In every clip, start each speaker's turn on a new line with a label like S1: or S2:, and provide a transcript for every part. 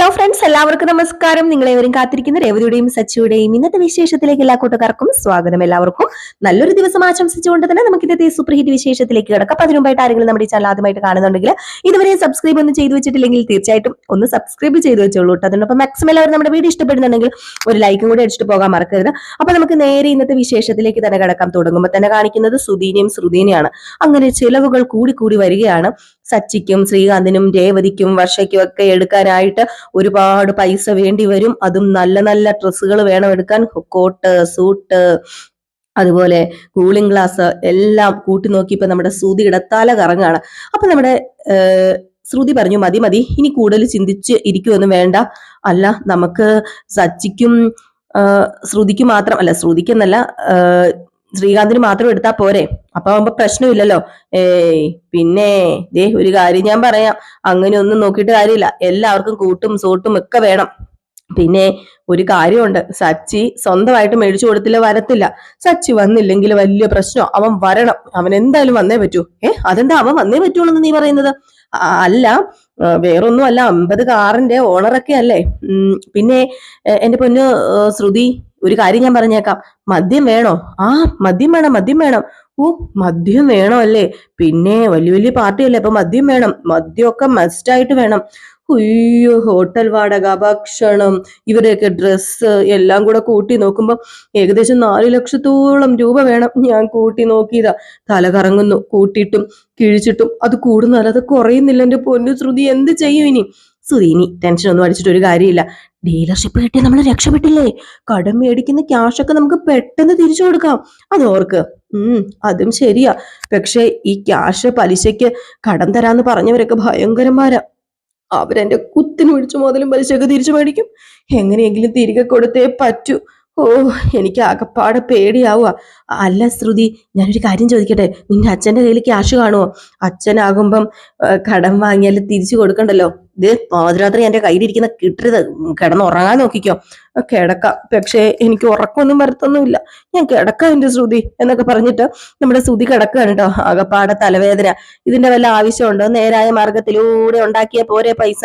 S1: Hello friends എല്ലാവർക്കും നമസ്കാരം. നിങ്ങളെവരും കാത്തിരിക്കുന്ന രേവതിയുടെയും സച്ചിയുടെയും ഇന്നത്തെ വിശേഷത്തിലേക്ക് എല്ലാ കൂട്ടുകാർക്കും സ്വാഗതം. എല്ലാവർക്കും നല്ലൊരു ദിവസം ആശംസിച്ചുകൊണ്ട് തന്നെ നമുക്ക് ഇന്നത്തെ സൂപ്പർ ഹിറ്റ് വിശേഷത്തിലേക്ക് കിടക്കാം. അതിനുമ്പായിട്ട് ആരെങ്കിലും നമ്മുടെ ചാനൽ ആദ്യമായിട്ട് കാണുന്നുണ്ടെങ്കിൽ ഇതുവരെ സബ്സ്ക്രൈബ് ഒന്നും ചെയ്തു വെച്ചിട്ടില്ലെങ്കിൽ തീർച്ചയായിട്ടും ഒന്ന് സബ്സ്ക്രൈബ് ചെയ്തു വെച്ചോളൂ കേട്ടോ അതിനൊപ്പം മാക്സിമം എല്ലാവരും നമ്മുടെ വീഡിയോ ഇഷ്ടപ്പെടുന്നുണ്ടെങ്കിൽ ഒരു ലൈക്കും കൂടി അടിച്ചിട്ട് പോകാൻ മറക്കരുത്. അപ്പൊ നമുക്ക് നേരെ ഇന്നത്തെ വിശേഷത്തിലേക്ക് തന്നെ കിടക്കാം. തുടങ്ങുമ്പോൾ തന്നെ കാണിക്കുന്നത് സുദീനയും ശ്രുദീനയാണ് അങ്ങനെ ചിലവുകൾ കൂടി കൂടി വരികയാണ്. സച്ചിക്കും ശ്രീകാന്തിനും രേവതിക്കും വർഷയ്ക്കും ഒക്കെ എടുക്കാനായിട്ട് ഒരുപാട് പൈസ വേണ്ടി വരും. അതും നല്ല നല്ല ഡ്രസ്സുകൾ വേണം എടുക്കാൻ കോട്ട് സൂട്ട് അതുപോലെ കൂളിംഗ് ഗ്ലാസ് എല്ലാം കൂട്ടി നോക്കിയപ്പോ നമ്മുടെ ശ്രുതി ഇടത്താല കറങ്ങാണ് അപ്പൊ നമ്മുടെ ശ്രുതി പറഞ്ഞു മതി മതി ഇനി കൂടുതൽ ചിന്തിച്ച് ഇരിക്കുമെന്നും വേണ്ട. അല്ല നമുക്ക് സച്ചിക്കും ശ്രുതിക്ക് മാത്രം അല്ല ശ്രുതിക്കെന്നല്ല ശ്രീകാന്തിന് മാത്രം എടുത്താ പോരെ. അപ്പൊ ആവുമ്പോ പ്രശ്നമില്ലല്ലോ. ഏയ് പിന്നെ ദേ ഒരു കാര്യം ഞാൻ പറയാം. അങ്ങനെ ഒന്നും നോക്കിയിട്ട് കാര്യമില്ല. എല്ലാവർക്കും കൂട്ടും സൂട്ടും ഒക്കെ വേണം. പിന്നെ ഒരു കാര്യമുണ്ട്. സച്ചി സ്വന്തമായിട്ട് മേടിച്ചു കൊടുത്തില്ല വരത്തില്ല. സച്ചി വന്നില്ലെങ്കിൽ വലിയ പ്രശ്നം അവൻ വരണം. അവൻ എന്തായാലും വന്നേ പറ്റൂ. ഏ അതെന്താ? അവൻ വന്നേ പറ്റുള്ളൂ എന്ന് നീ പറയുന്നത്? അല്ല വേറൊന്നും അല്ല അമ്പത് കാറിന്റെ ഓണറൊക്കെ അല്ലേ? പിന്നെ എന്റെ പൊന്ന് ശ്രുതി ഒരു കാര്യം ഞാൻ പറഞ്ഞേക്കാം. മദ്യം വേണോ? ആ മദ്യം വേണം മദ്യം വേണം. ഓ മദ്യം വേണോ അല്ലേ പിന്നെ വലിയ വലിയ പാർട്ടിയല്ലേ അപ്പൊ മദ്യം വേണം. മദ്യമൊക്കെ മസ്റ്റായിട്ട് വേണം. അയ്യോ ഹോട്ടൽ വാടക ഭക്ഷണം ഇവരെയൊക്കെ ഡ്രസ്സ് എല്ലാം കൂടെ കൂട്ടി നോക്കുമ്പോ ഏകദേശം നാല് ലക്ഷത്തോളം രൂപ വേണം. ഞാൻ കൂട്ടി നോക്കിയതാ. തല കറങ്ങുന്നു കൂട്ടിയിട്ടും കിഴിച്ചിട്ടും. അത് കൂടുന്നല്ല അത് കുറയുന്നില്ല. എന്റെ പൊന്നു ശ്രുതി എന്ത് ചെയ്യും ഇനി? ടെൻഷൻ ഒന്നും അടിച്ചിട്ട് ഒരു കാര്യമില്ല. ഡീലർഷിപ്പ് കിട്ടി നമ്മൾ രക്ഷപ്പെട്ടില്ലേ? കടം മേടിക്കുന്ന ക്യാഷൊക്കെ നമുക്ക് പെട്ടെന്ന് തിരിച്ചു കൊടുക്കാം. അത് ഓർക്ക്. ഉം അതും ശരിയാ. പക്ഷെ ഈ ക്യാഷ് പലിശയ്ക്ക് കടം തരാന്ന് പറഞ്ഞവരൊക്കെ ഭയങ്കരന്മാരാ. അവരെന്റെ കുത്തിന് ഒഴിച്ചു മുതലും പലിശയൊക്കെ തിരിച്ചു മേടിക്കും. എങ്ങനെയെങ്കിലും തിരികെ കൊടുത്തേ പറ്റൂ. ഓ എനിക്ക് ആകപ്പാടെ പേടിയാവുക. അല്ല ശ്രുതി ഞാനൊരു കാര്യം ചോദിക്കട്ടെ? നിന്റെ അച്ഛന്റെ കയ്യിൽ ക്യാഷ് കാണുമോ അച്ഛനാകുമ്പം കടം വാങ്ങിയാൽ തിരിച്ചു കൊടുക്കണ്ടല്ലോ? ഇത് പാതിരാത്രി എന്റെ കയ്യിലിരിക്കുന്ന കിട്ടരുത് കിടന്ന് ഉറങ്ങാൻ നോക്കിക്കോ. കിടക്ക. പക്ഷേ എനിക്ക് ഉറക്കമൊന്നും വരത്തൊന്നുമില്ല. ഞാൻ കിടക്കാം എന്റെ ശ്രുതി എന്നൊക്കെ പറഞ്ഞിട്ട് നമ്മുടെ ശ്രുതി കിടക്കുകയാണ് കേട്ടോ. ആകപ്പാടെ തലവേദന. ഇതിന്റെ വല്ല ആവശ്യമുണ്ടോ? നേരായ മാർഗത്തിലൂടെ ഉണ്ടാക്കിയ പോരെ പൈസ.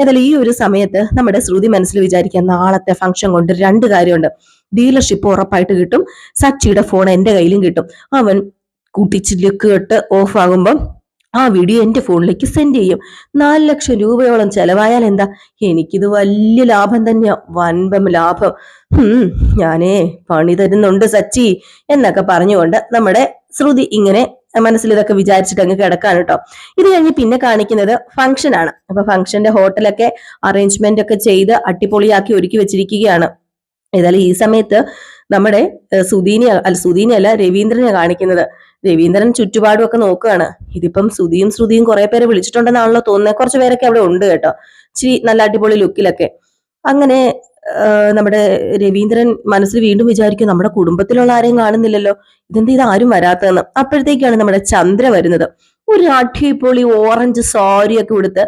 S1: എന്നാലും ഈ ഒരു സമയത്ത് നമ്മുടെ ശ്രുതി മനസ്സിൽ വിചാരിക്കുക നാളത്തെ ഫംഗ്ഷൻ കൊണ്ട് രണ്ട് കാര്യമുണ്ട്. ഡീലർഷിപ്പ് ഉറപ്പായിട്ട് കിട്ടും. സച്ചിയുടെ ഫോൺ എന്റെ കയ്യിലും കിട്ടും. അവൻ കുട്ടിച്ചിലേക്ക് കെട്ട് ഓഫ് ആകുമ്പം ആ വീഡിയോ എന്റെ ഫോണിലേക്ക് സെൻഡ് ചെയ്യും. നാല് ലക്ഷം രൂപയോളം ചെലവായാൽ എന്താ? എനിക്കിത് വലിയ ലാഭം തന്നെയാ. വൻപം ലാഭം. ഞാനേ പണി തരുന്നുണ്ട് സച്ചി എന്നൊക്കെ പറഞ്ഞുകൊണ്ട് നമ്മുടെ ശ്രുതി ഇങ്ങനെ മനസ്സിൽ ഇതൊക്കെ വിചാരിച്ചിട്ട് അങ്ങ് കിടക്കാണ് കേട്ടോ. ഇത് കഴിഞ്ഞ് പിന്നെ കാണിക്കുന്നത് ഫംഗ്ഷൻ ആണ്. അപ്പൊ ഫംഗ്ഷന്റെ ഹോട്ടലൊക്കെ അറേഞ്ച്മെന്റ് ഒക്കെ ചെയ്ത് അട്ടിപൊളിയാക്കി ഒരുക്കി വെച്ചിരിക്കുകയാണ്. ഏതായാലും ഈ സമയത്ത് നമ്മുടെ സുധീനെ അല്ല സുധീനെ അല്ല രവീന്ദ്രനെ കാണിക്കുന്നത്. രവീന്ദ്രൻ ചുറ്റുപാടും ഒക്കെ നോക്കുകയാണ്. ഇതിപ്പം സുധിയും ശ്രുതിയും കുറെ പേരെ വിളിച്ചിട്ടുണ്ടെന്നാണല്ലോ തോന്നുന്നത് കുറച്ച് പേരൊക്കെ അവിടെ ഉണ്ട് കേട്ടോ. ഇച്ചിരി നല്ല അടിപൊളി ലുക്കിലൊക്കെ. അങ്ങനെ നമ്മുടെ രവീന്ദ്രൻ മനസ്സിൽ വീണ്ടും വിചാരിക്കും നമ്മുടെ കുടുംബത്തിലുള്ള ആരെയും കാണുന്നില്ലല്ലോ. ഇതെന്താ ഇത് ആരും വരാത്തതെന്ന്. അപ്പോഴത്തേക്കാണ് നമ്മുടെ ചന്ദ്ര വരുന്നത്. ഒരു അടിപൊളി ഓറഞ്ച് സാരി ഒക്കെ ഉടുത്ത്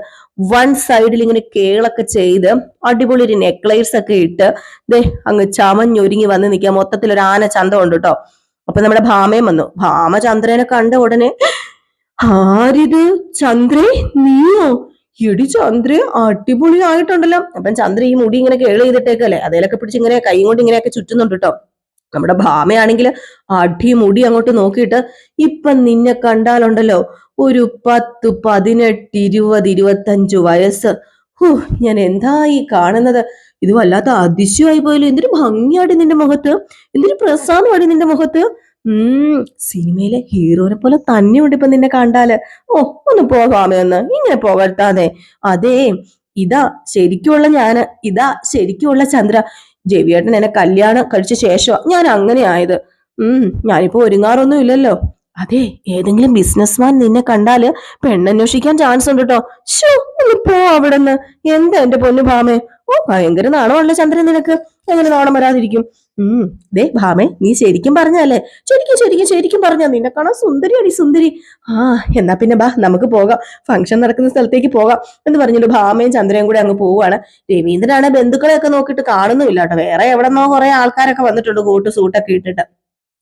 S1: വൺ സൈഡിൽ ഇങ്ങനെ കേളൊക്കെ ചെയ്ത് അടിപൊളി ഒരു നെക്ലേസ് ഒക്കെ ഇട്ട് ദേ അങ്ങ് ചമഞ്ഞൊരുങ്ങി വന്ന് നിൽക്കുക. മൊത്തത്തിൽ ഒരു ആന ചന്തം ഉണ്ട് കേട്ടോ അപ്പൊ നമ്മുടെ ഭാമയും വന്നു. ഭാമ ചന്ദ്രനെ കണ്ട ഉടനെ ആരിത്? ചന്ദ്രേ നീയോ? എടി ചന്ദ്ര അടിപൊളി ആയിട്ടുണ്ടല്ലോ അപ്പം ചന്ദ്ര ഈ മുടി ഇങ്ങനെ കേൾ ചെയ്തിട്ടേക്കല്ലേ അതേലൊക്കെ പിടിച്ച് ഇങ്ങനെ കൈ കൊണ്ട് ഇങ്ങനെയൊക്കെ ചുറ്റുന്നുണ്ട് കേട്ടോ നമ്മുടെ ഭാമയാണെങ്കിൽ അടി മുടി അങ്ങോട്ട് നോക്കിയിട്ട് ഇപ്പൊ നിന്നെ കണ്ടാലുണ്ടല്ലോ ഒരു പത്ത് പതിനെട്ട് ഇരുപത് ഇരുപത്തഞ്ചു വയസ്സ്. ഹൂ ഞാൻ എന്താ ഈ കാണുന്നത്? ഇത് വല്ലാത്ത അതിശയമായി പോയല്ലോ. എന്തൊരു ഭംഗിയാടി നിന്റെ മുഖത്ത്. എന്തൊരു പ്രസാദമാടി നിന്റെ മുഖത്ത്. ഉം സിനിമയിലെ ഹീറോനെ പോലെ തന്നെ ഉണ്ട് ഇപ്പൊ നിന്നെ കണ്ടാൽ. ഓ ഒന്ന് പോകാമേ ഒന്ന്. ഇങ്ങനെ പോകട്ടാതെ അതേ ഇതാ ശരിക്കുള്ള ഞാൻ ഇതാ ശരിക്കുള്ള ചന്ദ്ര. ജെവിയേട്ടൻ എന്നെ കല്യാണം കഴിച്ച ശേഷം ഞാൻ അങ്ങനെ ആയത്. ഉം ഞാനിപ്പോ ഒരുങ്ങാറൊന്നും ഇല്ലല്ലോ. അതെ ഏതെങ്കിലും ബിസിനസ്മാൻ നിന്നെ കണ്ടാൽ പെണ്ണന്വേഷിക്കാൻ ചാൻസ് ഉണ്ട് കേട്ടോ ഷോ ഒന്ന് പോ അവിടെന്ന്. എന്താ എന്റെ പൊന്നു ഭാമേ? ഓ ഭയങ്കര നാണമല്ല ചന്ദ്രൻ നിനക്ക്. എങ്ങനെ നാണം വരാതിരിക്കും? ഉം. ദേ ഭാമേ നീ ശരിക്കും പറഞ്ഞല്ലേ ശരിക്കും ശരിക്കും ശരിക്കും പറഞ്ഞ നിന്നെ കാണാൻ സുന്ദരി അടി സുന്ദരി. ആ എന്നാ പിന്നെ ബാ നമുക്ക് പോകാം. ഫംഗ്ഷൻ നടക്കുന്ന സ്ഥലത്തേക്ക് പോകാം എന്ന് പറഞ്ഞിട്ട് ഭാമയും ചന്ദ്രയും കൂടെ അങ്ങ് പോവാണ് രവീന്ദ്രനാണ് ബന്ധുക്കളെയൊക്കെ നോക്കിയിട്ട് കാണുന്നുമില്ല കേട്ടോ. വേറെ എവിടെന്നോ കുറെ ആൾക്കാരൊക്കെ വന്നിട്ടുണ്ട് കൂട്ട് സൂട്ടൊക്കെ ഇട്ടിട്ട്.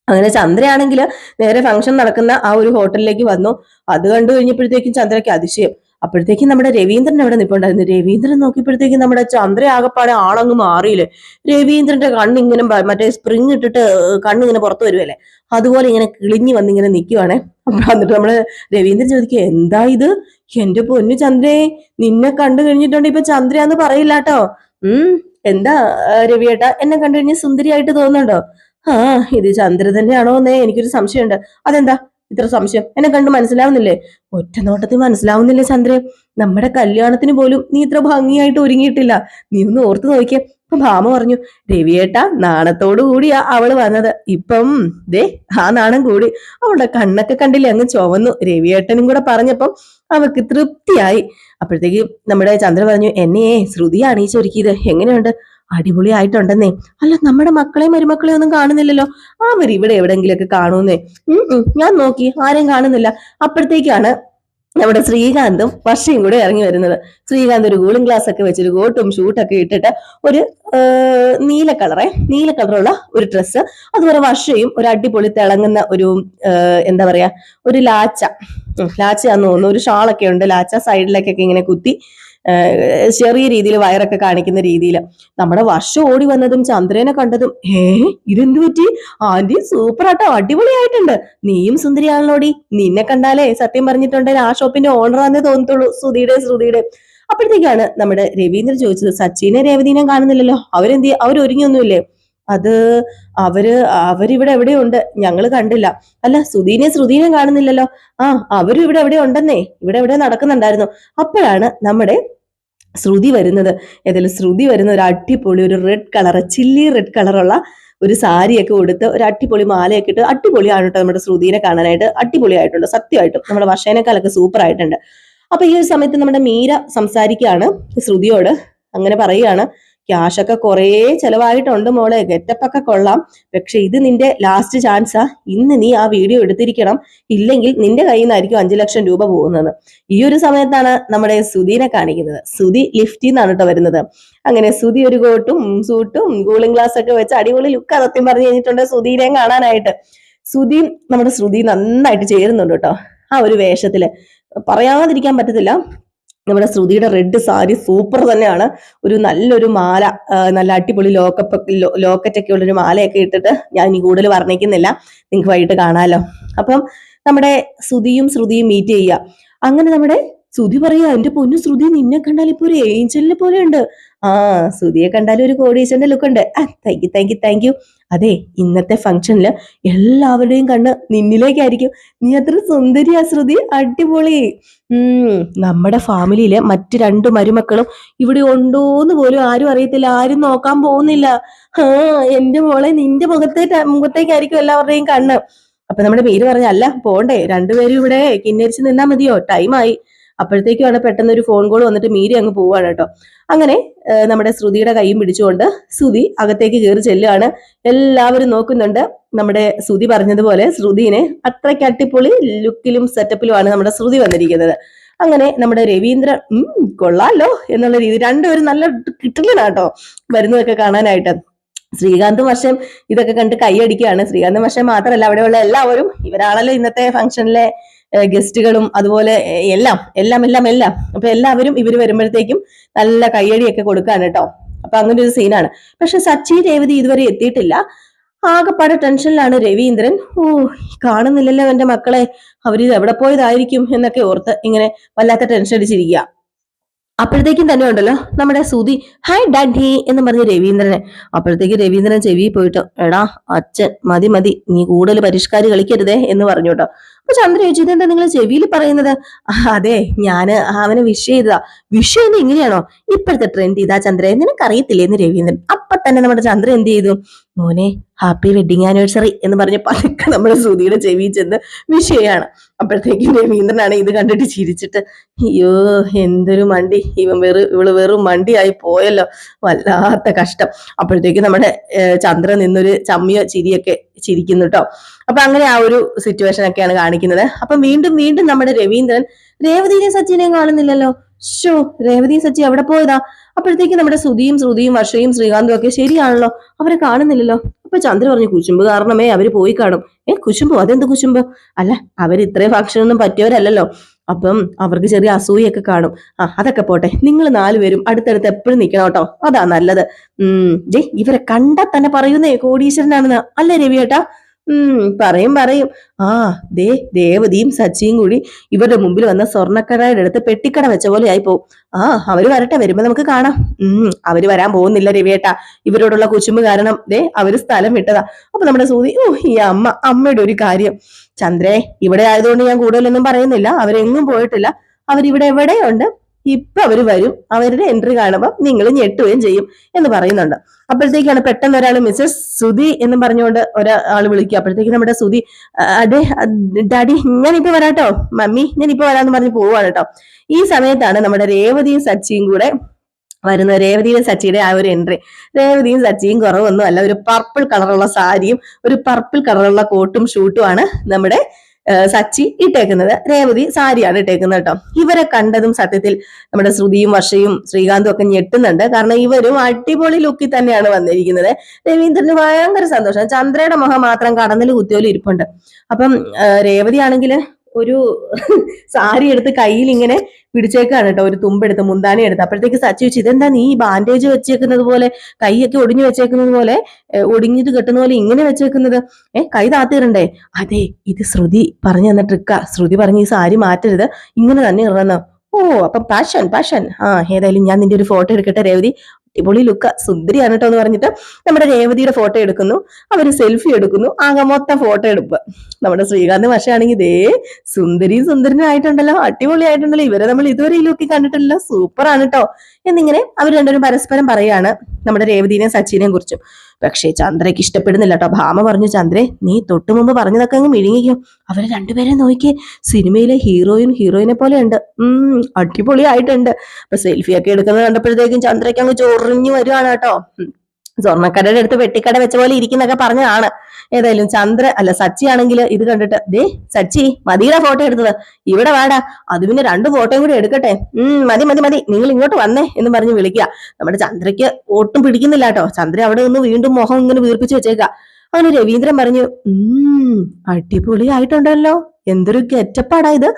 S1: അങ്ങനെ ചന്ദ്രയാണെങ്കിൽ നേരെ ഫംഗ്ഷൻ നടക്കുന്ന ആ ഒരു ഹോട്ടലിലേക്ക് വന്നു. അത് കണ്ടു കഴിഞ്ഞപ്പോഴത്തേക്കും ചന്ദ്രയ്ക്ക് അതിശയം. അപ്പോഴത്തേക്കും നമ്മുടെ രവീന്ദ്രൻ അവിടെ നിൽപ്പുണ്ടായിരുന്നു രവീന്ദ്രൻ നോക്കിയപ്പോഴത്തേക്കും നമ്മുടെ ചന്ദ്ര ആകപ്പാടെ ആളങ്ങ് മാറിയില്ലേ? രവീന്ദ്രന്റെ കണ്ണിങ്ങനെ മറ്റേ സ്പ്രിങ് ഇട്ടിട്ട് കണ്ണിങ്ങനെ പുറത്ത് വരുമല്ലേ അതുപോലെ ഇങ്ങനെ കിളിഞ്ഞു വന്നിങ്ങനെ നിൽക്കുവാണേ അപ്പൊ എന്നിട്ട് നമ്മൾ രവീന്ദ്രൻ ചോദിക്കുക എന്താ ഇത്? എന്റെ പൊന്നു ചന്ദ്രേ നിന്നെ കണ്ടു കഴിഞ്ഞിട്ടുണ്ട് ഇപ്പൊ ചന്ദ്രയാന്ന് പറയില്ല കേട്ടോ ഉം എന്താ രവിയേട്ട? എന്നെ കണ്ടു കഴിഞ്ഞാൽ സുന്ദരിയായിട്ട് തോന്നുന്നുണ്ടോ? ആ ഇത് ചന്ദ്ര തന്നെയാണോ എന്നേ എനിക്കൊരു സംശയമുണ്ട്. അതെന്താ? ഇത്ര സംശയം. എന്നെ കണ്ട് മനസ്സിലാവുന്നില്ലേ? ഒറ്റ നോട്ടത്തിൽ മനസ്സിലാവുന്നില്ലേ ചന്ദ്രേ? നമ്മുടെ കല്യാണത്തിന് പോലും നീ ഇത്ര ഭംഗിയായിട്ട് ഒരുങ്ങിയിട്ടില്ല. നീ ഒന്ന് ഓർത്തു നോക്കിയേ. അപ്പൊ ഭാമ പറഞ്ഞു രവിയേട്ട നാണത്തോടു കൂടിയാ അവൾ വന്നത്. ഇപ്പം ദേ ആ നാണം കൂടി. അവളുടെ കണ്ണൊക്കെ കണ്ടില്ലേ അങ്ങ് ചുവന്നു. രവിയേട്ടനും കൂടെ പറഞ്ഞപ്പം അവൾക്ക് തൃപ്തിയായി. അപ്പോഴത്തേക്ക് നമ്മുടെ ചന്ദ്ര പറഞ്ഞു എന്നെയേ ശ്രുതിയാണ് ഈ ചൊരുക്കിയത്. എങ്ങനെയുണ്ട്? അടിപൊളിയായിട്ടുണ്ടെന്നേ. അല്ല നമ്മുടെ മക്കളെയും മരുമക്കളെ ഒന്നും കാണുന്നില്ലല്ലോ. അവർ ഇവിടെ എവിടെങ്കിലൊക്കെ കാണുന്നേ. ഞാൻ നോക്കി ആരെയും കാണുന്നില്ല. അപ്പോഴത്തേക്കാണ് നമ്മുടെ ശ്രീകാന്തും വർഷയും കൂടെ ഇറങ്ങി വരുന്നത്. ശ്രീകാന്ത് ഒരു കൂളിംഗ് ഗ്ലാസ് ഒക്കെ വെച്ചൊരു കോട്ടും ഷൂട്ടൊക്കെ ഇട്ടിട്ട് ഒരു നീല കളറെ നീല കളറുള്ള ഒരു ഡ്രസ്സ് അതുപോലെ വർഷയും ഒരു അടിപൊളി തിളങ്ങുന്ന ഒരു എന്താ പറയാ ഒരു ലാച്ച. ലാച്ചയാന്ന് തോന്നുന്നു. ഒരു ഷാളൊക്കെ ഉണ്ട്. ലാച്ച സൈഡിലേക്കൊക്കെ ഇങ്ങനെ കുത്തി ചെറിയ രീതിയിൽ വയറൊക്കെ കാണിക്കുന്ന രീതിയിൽ. നമ്മുടെ വർഷം ഓടി വന്നതും ചന്ദ്രനെ കണ്ടതും ഏ ഇതെന്തു പറ്റി? ആന്റി സൂപ്പർ ആട്ടോ അടിപൊളിയായിട്ടുണ്ട്. നീയും സുന്ദരിയാണല്ലോടി. നിന്നെ കണ്ടാലേ സത്യം പറഞ്ഞിട്ടുണ്ടെങ്കിൽ ആ ഷോപ്പിന്റെ ഓണർ ഓണറാന്നേ തോന്നത്തുള്ളൂ ശ്രുതിയുടെ ശ്രുതിയുടെ. അപ്പോഴത്തേക്കാണ് നമ്മുടെ രവീന്ദ്രൻ ചോദിച്ചത് സച്ചിനെ രേവതിനെ കാണുന്നില്ലല്ലോ. അവരെന്ത് അവർ ഒരുങ്ങിയൊന്നുമില്ലേ അത് അവർ അവരിവിടെ എവിടെയുണ്ട്? ഞങ്ങൾ കണ്ടില്ല. അല്ല സുധീനെ ശ്രുതിനെ കാണുന്നില്ലല്ലോ. ആ അവരും ഇവിടെ എവിടെ ഉണ്ടെന്നേ? ഇവിടെ എവിടെ നടക്കുന്നുണ്ടായിരുന്നു? അപ്പോഴാണ് നമ്മുടെ ശ്രുതി വരുന്നത്. ഏതായാലും ശ്രുതി വരുന്ന ഒരു അടിപൊളി ഒരു റെഡ് കളർ ചില്ലി റെഡ് കളറുള്ള ഒരു സാരിയൊക്കെ കൊടുത്ത് ഒരു അടിപൊളി മാലയൊക്കെ ഇട്ട് അടിപൊളിയാണ് കേട്ടോ നമ്മുടെ ശ്രുതിനെ കാണാനായിട്ട്. അടിപൊളിയായിട്ടുണ്ട് സത്യമായിട്ടും. നമ്മുടെ വർഷേനേക്കാളൊക്കെ സൂപ്പർ ആയിട്ടുണ്ട്. അപ്പൊ ഈ ഒരു സമയത്ത് നമ്മുടെ മീര സംസാരിക്കുകയാണ് ശ്രുതിയോട്. അങ്ങനെ പറയുകയാണ്. ക്യാഷ് ഒക്കെ കുറേ ചിലവായിട്ടുണ്ട് മോളെ. ഗെറ്റപ്പൊക്കെ കൊള്ളാം. പക്ഷെ ഇത് നിന്റെ ലാസ്റ്റ് ചാൻസാ ഇന്ന് നീ ആ വീഡിയോ എടുത്തിരിക്കണം. ഇല്ലെങ്കിൽ നിന്റെ കയ്യിൽ നിന്നായിരിക്കും അഞ്ചു ലക്ഷം രൂപ പോകുന്നത്. ഈ ഒരു സമയത്താണ് നമ്മുടെ സുധീനെ കാണിക്കുന്നത്. സുധി ലിഫ്റ്റിൽ നിന്നാണ് കേട്ടോ വരുന്നത്. അങ്ങനെ സുധി ഒരു കോട്ടും സൂട്ടും കൂളിംഗ് ഗ്ലാസ് ഒക്കെ വെച്ച് അടിപൊളി ലുക്ക് സത്യം പറഞ്ഞു കഴിഞ്ഞിട്ടുണ്ട് സുധീനെയും കാണാനായിട്ട്. സുധി നമ്മുടെ ശ്രുതി നന്നായിട്ട് ചേരുന്നുണ്ട് കേട്ടോ ആ ഒരു വേഷത്തിൽ. പറയാതിരിക്കാൻ പറ്റത്തില്ല. നമ്മുടെ ശ്രുതിയുടെ റെഡ് സാരി സൂപ്പർ തന്നെയാണ്. ഒരു നല്ലൊരു മാല നല്ല അടിപൊളി ലോക്കപ്പ് ലോക്കറ്റ് ഒക്കെ ഉള്ളൊരു മാലയൊക്കെ ഇട്ടിട്ട് ഞാൻ ഇനി കൂടുതൽ വർണിക്കുന്നില്ല. നിങ്ങൾക്ക് വൈകിട്ട് കാണാമല്ലോ അപ്പം നമ്മുടെ ശ്രുതിയും ശ്രുതിയും മീറ്റ് ചെയ്യുക. അങ്ങനെ നമ്മുടെ ശ്രുതി പറയാ എന്റെ പൊന്നു ശ്രുതി നിന്നെ കണ്ടാൽ ഇപ്പൊ ഒരു ഏഞ്ചലിനെ പോലെ ഉണ്ട്. ആ ശ്രുതിയെ കണ്ടാൽ ഒരു കോടീശ്വരന്റെ ലുക്ക് ഉണ്ട്. ആ thank you thank you thank you അതെ ഇന്നത്തെ ഫംഗ്ഷനിൽ എല്ലാവരുടെയും കണ്ണ് നിന്നിലേക്കായിരിക്കും. നീ അത്ര സുന്ദരിയാ ശ്രുതി അടിപൊളി. ഉം നമ്മുടെ ഫാമിലിയിലെ മറ്റു രണ്ടു മരുമക്കളും ഇവിടെ ഉണ്ടോന്ന് പോലും ആരും അറിയത്തില്ല ആരും നോക്കാൻ പോകുന്നില്ല. ആ എന്റെ മോളെ നിന്റെ മുഖത്തെ മുഖത്തേക്കായിരിക്കും എല്ലാവരുടെയും കണ്ണ്. അപ്പൊ നമ്മുടെ പേര് പറഞ്ഞ അല്ല പോണ്ടേ രണ്ടുപേരും ഇവിടെ കിന്നരിച്ച് നിന്നാ മതിയോ? ടൈമായി അപ്പോഴത്തേക്കുമാണ് പെട്ടെന്ന് ഒരു ഫോൺ കോൾ വന്നിട്ട് മീരി അങ്ങ് പോവാണ് കേട്ടോ. അങ്ങനെ നമ്മുടെ ശ്രുതിയുടെ കൈയും പിടിച്ചുകൊണ്ട് ശ്രുതി അകത്തേക്ക് കയറി ചെല്ലുകയാണ്. എല്ലാവരും നോക്കുന്നുണ്ട്. നമ്മുടെ ശ്രുതി പറഞ്ഞതുപോലെ ശ്രുതിനെ അത്രയ്ക്ക് അട്ടിപ്പൊളി ലുക്കിലും സെറ്റപ്പിലുമാണ് നമ്മുടെ ശ്രുതി വന്നിരിക്കുന്നത്. അങ്ങനെ നമ്മുടെ രവീന്ദ്ര ഉം കൊള്ളാലോ എന്നുള്ള രീതി രണ്ടുപേരും നല്ല കിട്ടലനാട്ടോ വരുന്നതൊക്കെ കാണാനായിട്ട്. ശ്രീകാന്ത് വർഷം ഇതൊക്കെ കണ്ട് കൈയടിക്കുകയാണ്. ശ്രീകാന്ത് വർഷം മാത്രമല്ല അവിടെയുള്ള എല്ലാവരും ഇവരാണല്ലോ ഇന്നത്തെ ഫംഗ്ഷനിലെ ഗസ്റ്റുകളും അതുപോലെ എല്ലാം എല്ലാം എല്ലാം എല്ലാം. അപ്പൊ എല്ലാവരും ഇവർ വരുമ്പോഴത്തേക്കും നല്ല കയ്യടിയൊക്കെ കൊടുക്കാണ് കേട്ടോ. അപ്പൊ അങ്ങനെ ഒരു സീനാണ്. പക്ഷെ സച്ചി രേവതി ഇതുവരെ എത്തിയിട്ടില്ല. ആകെപ്പാടെ ടെൻഷനിലാണ് രവീന്ദ്രൻ. ഓ കാണുന്നില്ലല്ലോ എന്റെ മക്കളെ. അവരിത് എവിടെ പോയതായിരിക്കും എന്നൊക്കെ ഓർത്ത് ഇങ്ങനെ വല്ലാത്ത ടെൻഷൻ അടിച്ചിരിക്കുക അപ്പോഴത്തേക്കും തന്നെ ഉണ്ടല്ലോ നമ്മുടെ സുതി ഹായ് ഡാഡി എന്ന് പറഞ്ഞ് രവീന്ദ്രനെ. അപ്പോഴത്തേക്ക് രവീന്ദ്രൻ ചെവി പോയിട്ട് എടാ അച്ഛൻ മതി മതി നീ കൂടുതൽ പരിഷ്കാരി കളിക്കരുതേ എന്ന് പറഞ്ഞു കേട്ടോ. അപ്പൊ ചന്ദ്ര ചോദിച്ചു നിങ്ങൾ ചെവിയിൽ പറയുന്നത്? അതെ ഞാൻ അവനെ വിഷ് ചെയ്തതാ. വിഷ് ചെയ്യുന്നത് ഇങ്ങനെയാണോ ഇപ്പോഴത്തെ ട്രെൻഡ് ഇതാ ചന്ദ്ര. നിനക്കറിയത്തില്ലേ എന്ന് രവീന്ദ്രൻ. അപ്പൊ തന്നെ നമ്മുടെ ചന്ദ്ര എന്ത് ചെയ്തു? മോനെ ഹാപ്പി വെഡിങ് ആനിവേഴ്സറി എന്ന് പറഞ്ഞ് പതുക്കെ നമ്മുടെ സുധിയുടെ ചെവി ചെന്ന് വിഷ് ചെയ്യാണ് അപ്പോഴത്തേക്കും രവീന്ദ്രനാണ് ഇത് കണ്ടിട്ട് ചിരിച്ചിട്ട് അയ്യോ എന്തൊരു മണ്ടി. ഇവൻ വെറു ഇവൾ വെറും മണ്ടിയായി പോയല്ലോ. വല്ലാത്ത കഷ്ടം. അപ്പോഴത്തേക്കും നമ്മുടെ ചന്ദ്രൻ ചന്ദ്ര നിന്നൊരു ചമ്മിയോ ചിരിയൊക്കെ ചിരിക്കുന്നു കേട്ടോ അപ്പൊ അങ്ങനെ ആ ഒരു സിറ്റുവേഷൻ ഒക്കെയാണ് കാണിക്കുന്നത്. അപ്പൊ വീണ്ടും വീണ്ടും നമ്മുടെ രവീന്ദ്രൻ രേവതിനെയും സച്ചിനെയും കാണുന്നില്ലല്ലോ. ഷോ രേവതിയും സച്ചി അവിടെ പോയതാ? അപ്പോഴത്തേക്ക് നമ്മുടെ സുധിയും ശ്രുതിയും വർഷയും ശ്രീകാന്തും ഒക്കെ ശരിയാണല്ലോ. അവരെ കാണുന്നില്ലല്ലോ. അപ്പൊ ചന്ദ്ര പറഞ്ഞു കുശുമ്പ് കാരണമേ അവർ പോയി കാണും. ഏ കുശുമ്പോ? അതെന്ത് കുശുമ്പ്? അല്ല അവർ ഇത്രയും ഒന്നും പറ്റിയവരല്ലല്ലോ. അപ്പം അവർക്ക് ചെറിയ അസൂയൊക്കെ കാണും. ആ അതൊക്കെ പോട്ടെ. നിങ്ങൾ നാലുപേരും അടുത്തടുത്ത് എപ്പോഴും നിൽക്കണം കേട്ടോ. അതാ നല്ലത്. ഉം ജെ ഇവരെ കണ്ടാൽ തന്നെ പറയുന്നേ കോടീശ്വരനാണെന്ന്. അല്ലേ ഉം പറയും പറയും. ആ ദേ ദേവതിയും സച്ചിയും കൂടി ഇവരുടെ മുമ്പിൽ വന്ന സ്വർണക്കടയുടെ അടുത്ത് പെട്ടിക്കട വെച്ച പോലെ ആയി പോവും. ആ അവർ വരട്ടെ വരുമ്പോ നമുക്ക് കാണാം. ഉം അവർ വരാൻ പോകുന്നില്ല രവിയേട്ട. ഇവരോടുള്ള കുശുമ്പ് കാരണം ദേ അവർ സ്ഥലം വിട്ടതാ. അപ്പൊ നമ്മുടെ സൂതി ഓ ഈ അമ്മ അമ്മയുടെ ഒരു കാര്യം. ചന്ദ്രേ ഇവിടെ ആയതുകൊണ്ട് ഞാൻ കൂടുതലൊന്നും പറയുന്നില്ല. അവരെങ്ങും പോയിട്ടില്ല. അവരിവിടെ എവിടെയുണ്ട്? ഇപ്പൊ അവർ വരും അവരുടെ എൻട്രി കാണുമ്പോൾ നിങ്ങൾ ഞെട്ടുകയും ചെയ്യും എന്ന് പറയുന്നുണ്ട്. അപ്പോഴത്തേക്കാണ് പെട്ടെന്ന് ഒരാൾ മിസ്സസ് സുധി എന്ന് പറഞ്ഞുകൊണ്ട് ഒരാൾ വിളിക്കുക. അപ്പോഴത്തേക്ക് നമ്മുടെ സുധി "ആ, അതെ ഡാഡി ഞാനിപ്പോ വരാട്ടോ. മമ്മി ഞാൻ ഞാനിപ്പോ വരാന്ന് പറഞ്ഞ് പോവാണ് കേട്ടോ ഈ സമയത്താണ് നമ്മുടെ രേവതിയും സച്ചിയും കൂടെ വരുന്ന രേവതിയുടെ സച്ചിയുടെ ആ ഒരു എൻട്രി രേവതിയും സച്ചിയും കുറവൊന്നും അല്ല ഒരു പർപ്പിൾ കളറുള്ള സാരിയും ഒരു പർപ്പിൾ കളറുള്ള കോട്ടും ഷൂട്ടുമാണ് നമ്മുടെ സച്ചി ഇട്ടേക്കുന്നത് രേവതി സാരിയാണ് ഇട്ടേക്കുന്നത് കേട്ടോ. ഇവരെ കണ്ടതും സത്യത്തിൽ നമ്മുടെ ശ്രുതിയും വർഷയും ശ്രീകാന്തും ഒക്കെ ഞെട്ടുന്നുണ്ട്. കാരണം ഇവരും അടിപൊളി ലുക്കിൽ തന്നെയാണ് വന്നിരിക്കുന്നത്. രവീന്ദ്രന് ഭയങ്കര സന്തോഷം. ചന്ദ്രയുടെ മുഖം മാത്രം കടന്നിൽ കുത്തിയോലും ഇരിപ്പുണ്ട്. അപ്പം രേവതി ആണെങ്കിൽ ഒരു സാരി എടുത്ത് കയ്യിൽ ഇങ്ങനെ പിടിച്ചേക്കാണ് കേട്ടോ. ഒരു തുമ്പെടുത്ത് മുന്താനെ എടുത്ത്. അപ്പോഴത്തേക്ക് സച്ചി വെച്ച് ഇതെന്താ നീ ബാൻഡേജ് വെച്ചേക്കുന്നത് പോലെ കൈയൊക്കെ ഒടിഞ്ഞു വെച്ചേക്കുന്നത് പോലെ ഒടിഞ്ഞിട്ട് കെട്ടുന്ന പോലെ ഇങ്ങനെ വെച്ചേക്കുന്നത്? ഏ കൈ താത്തിരണ്ടേ അതെ ഇത് ശ്രുതി പറഞ്ഞു തന്ന ട്രിക്കാ ശ്രുതി പറഞ്ഞ് ഈ സാരി മാറ്റരുത്. ഇങ്ങനെ തന്നെ ഇടണം. ഓ അപ്പം പാഷൻ പാഷൻ ആ ഏതായാലും ഞാൻ നിന്റെ ഒരു ഫോട്ടോ എടുക്കട്ടെ രേവതി. അടിപൊളി ലുക്ക സുന്ദരിയാണ് കേട്ടോ എന്ന് പറഞ്ഞിട്ട് നമ്മുടെ രേവതിയുടെ ഫോട്ടോ എടുക്കുന്നു. അവർ സെൽഫി എടുക്കുന്നു. ആകെ മൊത്തം ഫോട്ടോ എടുപ്പ്. നമ്മുടെ ശ്രീകാന്ത് പക്ഷാണെങ്കിൽ ദേ സുന്ദരി സുന്ദരനായിട്ടുണ്ടല്ലോ അടിപൊളിയായിട്ടുണ്ടല്ലോ ഇവരെ നമ്മൾ ഇതുവരെ ഈ ലുക്കിൽ കണ്ടിട്ടില്ല സൂപ്പറാണ് കേട്ടോ എന്നിങ്ങനെ അവർ രണ്ടുപേരും പരസ്പരം പറയാണ് നമ്മുടെ രേവതിനെയും സച്ചിനെയും കുറിച്ചും. പക്ഷേ ചന്ദ്രയ്ക്ക് ഇഷ്ടപ്പെടുന്നില്ല കേട്ടോ. ഭാമ പറഞ്ഞു ചന്ദ്രെ നീ തൊട്ടു മുമ്പ് പറഞ്ഞതൊക്കെ അങ്ങ് മിഴുങ്ങിക്കും. അവരെ രണ്ടുപേരെ നോക്കിയേ. സിനിമയിലെ ഹീറോയും ഹീറോയിനെ പോലെ ഉണ്ട് ഉം അടിപൊളിയായിട്ടുണ്ട്. അപ്പൊ സെൽഫി ഒക്കെ എടുക്കുന്നത് കണ്ടപ്പോഴത്തേക്കും ചന്ദ്രയ്ക്ക് അങ്ങ് ചൊറിഞ്ഞു വരുവാണ് കേട്ടോ. സ്വർണക്കടയുടെ അടുത്ത് വെട്ടിക്കട വെച്ച പോലെ ഇരിക്കുന്നൊക്കെ പറഞ്ഞതാണ്. ഏതായാലും ചന്ദ്ര അല്ല സച്ചി ആണെങ്കിൽ ഇത് കണ്ടിട്ട് ദേ സച്ചി മതിയുടെ ഫോട്ടോ എടുത്തത്. ഇവിടെ വാടാ. അത് പിന്നെ രണ്ട് ഫോട്ടോയും കൂടി എടുക്കട്ടെ. ഉം മതി മതി മതി. നിങ്ങൾ ഇങ്ങോട്ട് വന്നേ എന്ന് പറഞ്ഞ് വിളിക്കുക. നമ്മുടെ ചന്ദ്രയ്ക്ക് ഒട്ടും പിടിക്കുന്നില്ല കേട്ടോ. ചന്ദ്ര അവിടെ നിന്ന് വീണ്ടും മുഖം ഇങ്ങനെ വീർപ്പിച്ച് വെച്ചേക്ക. അങ്ങനെ രവീന്ദ്രൻ പറഞ്ഞു ഉം അടിപൊളിയായിട്ടുണ്ടല്ലോ. എന്തൊരു ഗെറ്റപ്പാടാ ഇത്.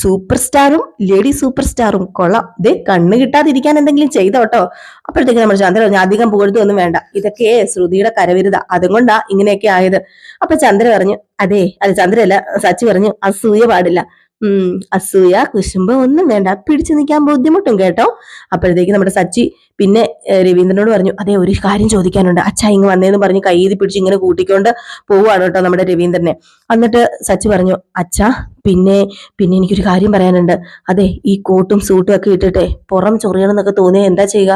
S1: സൂപ്പർ സ്റ്റാറും ലേഡി സൂപ്പർ സ്റ്റാറും. കൊള്ളാം. ദേ കണ്ണ് കിട്ടാതിരിക്കാൻ എന്തെങ്കിലും ചെയ്തോട്ടോ. അപ്പോഴത്തേക്ക് നമ്മൾ ചന്ദ്രൻ പറഞ്ഞു അധികം പുകഴ്ത്തൊന്നും വേണ്ട. ഇതൊക്കെ ശ്രുതിയുടെ കരവിരുത. അതുകൊണ്ടാ ഇങ്ങനെയൊക്കെ ആയത്. അപ്പൊ ചന്ദ്രൻ പറഞ്ഞു അതെ. അത് ചന്ദ്രല്ല സച്ചി പറഞ്ഞു അസൂയ പാടില്ല. അസൂയ കുശുമ്പ് ഒന്നും വേണ്ട. പിടിച്ചു നിൽക്കാൻ ബുദ്ധിമുട്ടും കേട്ടോ. അപ്പോഴത്തേക്ക് നമ്മുടെ സച്ചി പിന്നെ രവീന്ദ്രനോട് പറഞ്ഞു അതെ ഒരു കാര്യം ചോദിക്കാനുണ്ട്. അച്ഛാ ഇങ്ങ് വന്നേന്ന് പറഞ്ഞ് കൈയ്യിൽ പിടിച്ച് ഇങ്ങനെ കൂട്ടിക്കൊണ്ട് പോവുകയാണ് കേട്ടോ നമ്മുടെ രവീന്ദ്രനെ. എന്നിട്ട് സച്ചി പറഞ്ഞു അച്ഛാ പിന്നെ പിന്നെ എനിക്കൊരു കാര്യം പറയാനുണ്ട്. അതെ ഈ കോട്ടും സൂട്ടും ഒക്കെ ഇട്ടിട്ടെ പുറം ചൊറിയണം എന്നൊക്കെ തോന്നിയാൽ എന്താ ചെയ്യുക?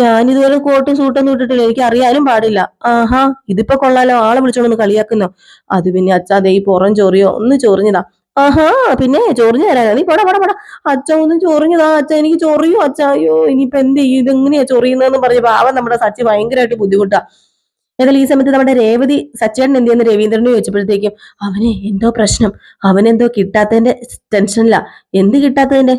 S1: ഞാൻ ഇതുവരെ കോട്ടും സൂട്ടൊന്നും ഇട്ടിട്ടില്ല. എനിക്ക് അറിയാനും പാടില്ല. ആഹാ ഇതിപ്പോ കൊള്ളാലോ. ആളെ വിളിച്ചോണ്ടൊന്ന് കളിയാക്കുന്നോ? അത് പിന്നെ അച്ഛാ ദേ ഈ പുറം ചൊറിയോ? ഒന്ന് ചൊറിഞ്ഞതാ. ആഹാ പിന്നെ ചൊറിഞ്ഞു തരാനാ നീ പോടാ പോടാ പോടാ. അച്ഛ ഒന്ന് ചൊറിഞ്ഞതാ. അച്ഛ എനിക്ക് ചൊറിയോ അച്ഛ. അയ്യോ ഇനിയിപ്പോ എന്ത് ചെയ്യും? ഇതെങ്ങനെയാ ചൊറിയുന്നതെന്ന് പറഞ്ഞ പാവം നമ്മുടെ സച്ചി ഭയങ്കരമായിട്ട് ബുദ്ധിമുട്ടാ. ഏതായാലും ഈ സമയത്ത് നമ്മുടെ രേവതി സച്ചേട്ടൻ എന്ത് ചെയ്യുന്ന? രവീന്ദ്രനെ ചോദിച്ചപ്പോഴത്തേക്കും അവനെ എന്തോ പ്രശ്നം? അവനെന്തോ കിട്ടാത്തതിന്റെ ടെൻഷനില്ല എന്ത് കിട്ടാത്തതിന്റെ?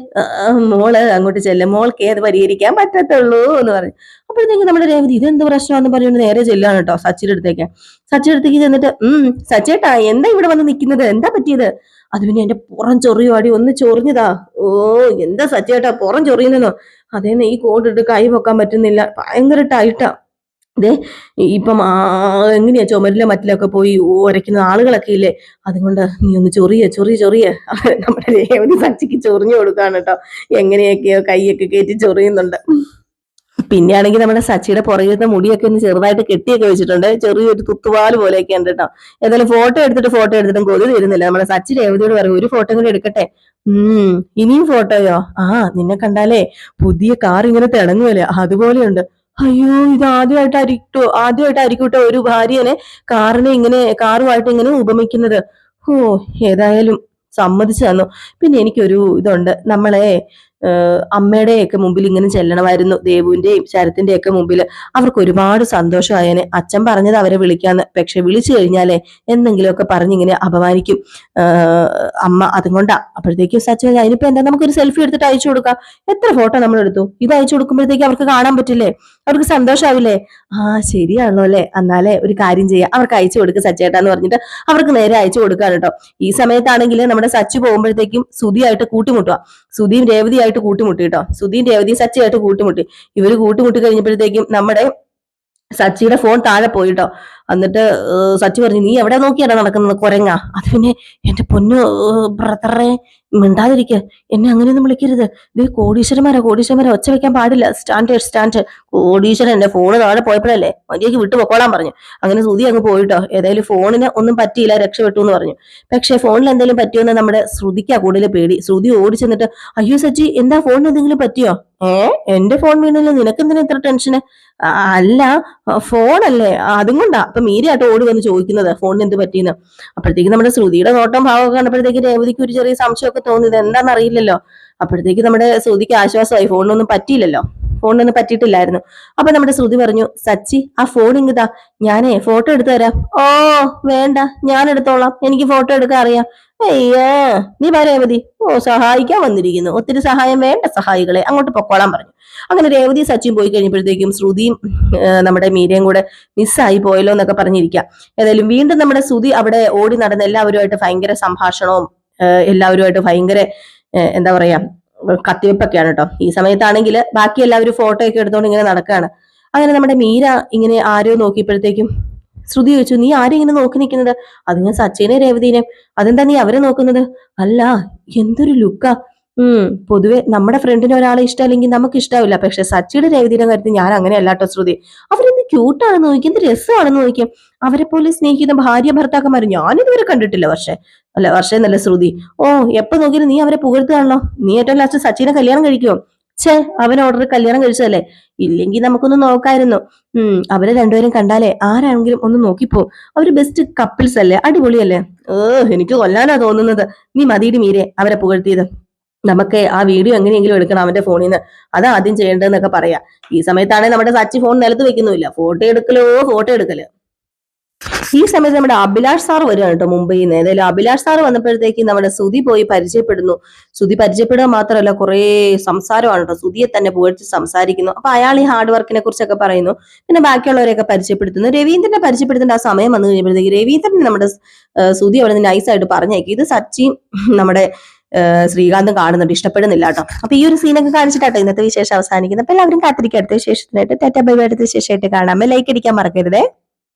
S1: മോൾ അങ്ങോട്ട് ചെല്ലും. മോൾക്ക് ഏത് പരിഹരിക്കാൻ പറ്റത്തുള്ളൂ എന്ന് പറഞ്ഞു. അപ്പോഴത്തേക്കും നമ്മുടെ രേവതി ഇതെന്ത് പ്രശ്നമാണെന്ന് പറഞ്ഞു നേരെ ചെല്ലാണ് കേട്ടോ സച്ചിയുടെ അടുത്തേക്ക്. സച്ചിയുടെ അടുത്തേക്ക് ചെന്നിട്ട് ഉം സച്ചേട്ടാ എന്താ ഇവിടെ വന്ന് നിൽക്കുന്നത്? എന്താ പറ്റിയത്? അത് പിന്നെ എന്റെ പുറം ചൊറിയുവാടി ഒന്ന് ചൊറിഞ്ഞതാ. ഓ എന്താ സത്യേട്ടാ പുറം ചൊറിയുന്നോ അതേന്ന് ഈ കോട്ടിട്ട് കൈ പൊക്കാൻ പറ്റുന്നില്ല. ഭയങ്കര ടൈറ്റാ. ദേ ഇപ്പം എങ്ങനെയാ ചുമരിലെ മറ്റിലൊക്കെ പോയി ഉരയ്ക്കുന്ന ആളുകളൊക്കെ ഇല്ലേ? അതുകൊണ്ട് നീ ഒന്ന് ചൊറിയ ചൊറിയ ചൊറിയ. നമ്മുടെ രേവതി സച്ചിക്ക് ചൊറിഞ്ഞു കൊടുക്കാണ് കേട്ടോ. എങ്ങനെയൊക്കെയോ കൈയൊക്കെ കയറ്റി ചൊറിയുന്നുണ്ട്. പിന്നെയാണെങ്കിൽ നമ്മുടെ സച്ചിയുടെ പുറകിലത്തെ മുടിയൊക്കെ ഒന്ന് ചെറുതായിട്ട് കെട്ടിയൊക്കെ വെച്ചിട്ടുണ്ട്. ചെറിയൊരു തുത്തുവാൽ പോലെയൊക്കെ ഉണ്ട് കേട്ടോ. ഏതായാലും ഫോട്ടോ എടുത്തിട്ട് ഫോട്ടോ എടുത്തിട്ടും കൊതി തരുന്നില്ല. നമ്മുടെ സച്ചി രേവതിയോട് പറയും ഒരു ഫോട്ടോ കൂടി എടുക്കട്ടെ? ഉം ഇനിയും ഫോട്ടോയോ ആ നിന്നെ കണ്ടാലേ പുതിയ കാർ ഇങ്ങനെ തിളങ്ങുമല്ലേ അതുപോലെയുണ്ട്. അയ്യോ ഇത് ആദ്യമായിട്ടായിരിക്കട്ടോ ആദ്യമായിട്ടായിരിക്കും ഒരു ഭാര്യനെ കാറിനെ ഇങ്ങനെ കാറുമായിട്ട് ഇങ്ങനെ ഉപമിക്കുന്നത്. ഓ ഏതായാലും സമ്മതിച്ചു തന്നു. പിന്നെ എനിക്കൊരു ഇതുണ്ട്. നമ്മളെ അമ്മയുടെയൊക്കെ മുമ്പിൽ ഇങ്ങനെ ചെല്ലണമായിരുന്നു ദേവുവിന്റെയും ശരത്തിന്റെയൊക്കെ മുമ്പിൽ. അവർക്ക് ഒരുപാട് സന്തോഷമായേനെ അച്ഛൻ പറഞ്ഞത് അവരെ വിളിക്കാന്ന്. പക്ഷെ വിളിച്ചു കഴിഞ്ഞാലേ എന്തെങ്കിലുമൊക്കെ പറഞ്ഞിങ്ങനെ അപമാനിക്കും. അമ്മ അതുകൊണ്ടാ. അപ്പോഴത്തേക്കും സച്ചു അതിനിപ്പോ എന്താ? നമുക്കൊരു സെൽഫി എടുത്തിട്ട് അയച്ചു കൊടുക്കാം. എത്ര ഫോട്ടോ നമ്മൾ എടുത്തു? ഇത് അയച്ചു കൊടുക്കുമ്പോഴത്തേക്ക് അവർക്ക് കാണാൻ പറ്റില്ലേ? അവർക്ക് സന്തോഷാവില്ലേ? ആ ശരിയാണല്ലോ അല്ലേ? എന്നാലേ ഒരു കാര്യം ചെയ്യാം. അവർക്ക് അയച്ചു കൊടുക്കുക സച്ചേട്ടാന്ന് പറഞ്ഞിട്ട് അവർക്ക് നേരെ അയച്ചു കൊടുക്കാൻ കേട്ടോ. ഈ സമയത്താണെങ്കിൽ നമ്മുടെ സച്ചു പോകുമ്പോഴത്തേക്കും സുതിയായിട്ട് കൂട്ടിമുട്ടുക. സുതിയും രേവതിയായിട്ട് കൂട്ടിമുട്ടി കേട്ടോ സുധീൻ രേവതിയും സച്ചിയായിട്ട് കൂട്ടിമുട്ടി. ഇവർ കൂട്ടിമുട്ടി കഴിഞ്ഞപ്പോഴത്തേക്കും നമ്മുടെ സച്ചിയുടെ ഫോൺ താഴെ പോയിട്ടോ എന്നിട്ട് സച്ചി പറഞ്ഞു നീ എവിടെ നോക്കിയാണ് നടക്കുന്നത് കുരങ്ങ? അത് പിന്നെ എന്റെ പൊന്നു ബ്രദറെ മിണ്ടാതിരിക്കുക എന്നെ അങ്ങനെയൊന്നും വിളിക്കരുത്. ഇത് കോടീശ്വരന്മാരാ കോടീശ്വരന്മാരെ. ഒച്ച വെക്കാൻ പാടില്ല. സ്റ്റാൻഡേർഡ് സ്റ്റാൻഡേർഡ് കോടീശ്വരൻ എന്റെ ഫോണ് താഴെ പോയപ്പോഴല്ലേ മര്യാദയ്ക്ക് വിട്ടു പൊക്കോളാൻ പറഞ്ഞു. അങ്ങനെ സുതി അങ്ങ് പോയിട്ടോ. ഏതായാലും ഫോണിന് ഒന്നും പറ്റിയില്ല രക്ഷപ്പെട്ടു എന്ന് പറഞ്ഞു. പക്ഷെ ഫോണിൽ എന്തെങ്കിലും പറ്റിയോ എന്ന് നമ്മുടെ ശ്രുതിക്കാ കൂടുതൽ പേടി. ശ്രുതി ഓടിച്ചെന്നിട്ട് അയ്യോ സച്ചി എന്താ ഫോണിന് എന്തെങ്കിലും പറ്റിയോ? ഏ? എന്റെ ഫോൺ വീണല്ലോ. നിനക്കെന്തിനാ ഇത്ര ടെൻഷന് അല്ല ഫോണല്ലേ അതും കൊണ്ടാ. അപ്പൊ മീരയാട്ടോ ഓടി വന്ന് ചോദിക്കുന്നത് ഫോണിന് എന്ത് പറ്റിയെന്ന് അപ്പോഴത്തേക്ക് നമ്മുടെ ശ്രുതിയുടെ നോട്ടം ഭാവമൊക്കെ കണ്ടപ്പോഴത്തേക്ക് രേവതിക്ക് ഒരു ചെറിയ സംശയമൊക്കെ തോന്നിയത് എന്താണെന്നറിയില്ലല്ലോ അപ്പോഴത്തേക്ക് നമ്മുടെ ശ്രുതിക്ക് ആശ്വാസമായി ഫോണിനൊന്നും പറ്റിയില്ലല്ലോ. ഫോണിനൊന്നും പറ്റിയിട്ടില്ലായിരുന്നു. അപ്പൊ നമ്മുടെ ശ്രുതി പറഞ്ഞു സച്ചി ആ ഫോൺ ഇങ്ങിതാ ഞാനേ ഫോട്ടോ എടുത്തു തരാം. ഓ വേണ്ട. ഞാൻ എടുത്തോളാം. എനിക്ക് ഫോട്ടോ എടുക്കാൻ അറിയാം. അയ്യേ നീ രേവതി. ഓ സഹായിക്കാൻ വന്നിരിക്കുന്നു. ഒത്തിരി സഹായം വേണ്ട സഹായികളെ. അങ്ങോട്ട് പൊക്കോളാൻ പറഞ്ഞു. അങ്ങനെ രേവതി സച്ചിൻ പോയി കഴിഞ്ഞപ്പോഴത്തേക്കും ശ്രുതിയും നമ്മുടെ മീരയും കൂടെ മിസ്സായി പോയല്ലോ എന്നൊക്കെ പറഞ്ഞിരിക്കാം. ഏതായാലും വീണ്ടും നമ്മുടെ ശ്രുതി അവിടെ ഓടി നടന്ന് എല്ലാവരുമായിട്ട് ഭയങ്കര സംഭാഷണവും എല്ലാവരുമായിട്ട് ഭയങ്കര എന്താ പറയാ കത്തിവെപ്പൊക്കെയാണ് കേട്ടോ ഈ സമയത്താണെങ്കിൽ ബാക്കി എല്ലാവരും ഫോട്ടോ ഒക്കെ എടുത്തോണ്ട് ഇങ്ങനെ നടക്കുകയാണ് അങ്ങനെ നമ്മുടെ മീര ഇങ്ങനെ ആരോ നോക്കിയപ്പോഴത്തേക്കും ശ്രുതി ചോദിച്ചു നീ ആരും ഇങ്ങനെ നോക്കി നിൽക്കുന്നത്? അത് ഞാൻ സച്ചിനെ രേവതിനെ. അതെന്താ നീ അവരെ നോക്കുന്നത്? അല്ല എന്തൊരു ലുക്കാ പൊതുവെ നമ്മുടെ ഫ്രണ്ടിന് ഒരാളെ ഇഷ്ടമല്ലെങ്കിൽ നമുക്ക് ഇഷ്ടാവില്ല പക്ഷെ സച്ചിയുടെ രവിതീരം കാര്യത്തിൽ ഞാൻ അങ്ങനെ അല്ലാട്ടോ ശ്രുതി. അവരെന്ത് ക്യൂട്ടാണെന്ന് നോക്കി എന്ത് രസമാണെന്ന് നോക്കിയാൽ അവരെ പോലെ സ്നേഹിക്കുന്ന ഭാര്യ ഭർത്താക്കന്മാർ ഞാനിതുവരെ കണ്ടിട്ടില്ല പക്ഷെ അല്ല വർഷേ നല്ല ശ്രുതി. ഓ എപ്പോ നോക്കിയാലും നീ അവരെ പുകഴ്ത്തുകയാണല്ലോ. നീ ഏറ്റവും ലാസ്റ്റ് സച്ചിനെ കല്യാണം കഴിക്കുമോ ഛേ അവൻ ഓർഡർ കല്യാണം കഴിച്ചതല്ലേ? ഇല്ലെങ്കിൽ നമുക്കൊന്ന് നോക്കായിരുന്നു. ഉം അവരെ രണ്ടുപേരും കണ്ടാലേ ആരാണെങ്കിലും ഒന്ന് നോക്കിപ്പോ. അവർ ബെസ്റ്റ് കപ്പിൾസ് അല്ലേ? അടിപൊളിയല്ലേ? ഏഹ് എനിക്ക് കൊല്ലാനാ തോന്നുന്നത്. നീ മതിയുടെ മീരെ അവരെ പുകഴ്ത്തിയത്. നമുക്ക് ആ വീഡിയോ എങ്ങനെയെങ്കിലും എടുക്കണം അവന്റെ ഫോണിൽ നിന്ന് അതാ ആദ്യം ചെയ്യേണ്ടതെന്നൊക്കെ പറയാ. ഈ സമയത്താണെങ്കിൽ നമ്മുടെ സച്ചി ഫോൺ നിലത്ത് വെക്കുന്നുമില്ല. ഫോട്ടോ എടുക്കലോ ഫോട്ടോ എടുക്കൽ. ഈ സമയത്ത് നമ്മുടെ അഭിലാഷ് സാർ വരികയാണ് കേട്ടോ മുംബൈയിൽ നിന്ന് ഏതായാലും അഭിലാഷ് സാർ വന്നപ്പോഴത്തേക്ക് നമ്മുടെ സുധി പോയി പരിചയപ്പെടുന്നു. സുധി പരിചയപ്പെടുക മാത്രമല്ല കുറേ സംസാരമാണ് കേട്ടോ. സുധിയെ തന്നെ പുകഴ്ത്തി സംസാരിക്കുന്നു. അപ്പൊ അയാൾ ഈ ഹാർഡ് വർക്കിനെ കുറിച്ചൊക്കെ പറയുന്നു. പിന്നെ ബാക്കിയുള്ളവരെയൊക്കെ പരിചയപ്പെടുത്തുന്നു. രവീന്ദ്രനെ പരിചയപ്പെടുത്തേണ്ട ആ സമയം വന്നു കഴിയുമ്പോഴത്തേക്ക് രവീന്ദ്രനെ നമ്മുടെ സുതി അവിടെ നിന്ന് നൈസായിട്ട് പറഞ്ഞേക്കും. ഇത് സച്ചിൻ നമ്മുടെ ശ്രീകാന്തും കാണുന്നുണ്ട്. ഇഷ്ടപ്പെടുന്നില്ല കേട്ടോ. അപ്പൊ ഈ ഒരു സീനൊക്കെ കാണിച്ചിട്ടാട്ടോ ഇന്നത്തെ വിശേഷം അവസാനിക്കുന്നത്. അപ്പൊ എല്ലാവരും കാത്തിരിക്കുക അടുത്ത വിശേഷത്തിനായിട്ട് ടാറ്റ ബൈ ബൈ. അടുത്ത വിശേഷമായിട്ട് കാണാം. ലൈക്ക് അടിക്കാൻ മറക്കരുതേ.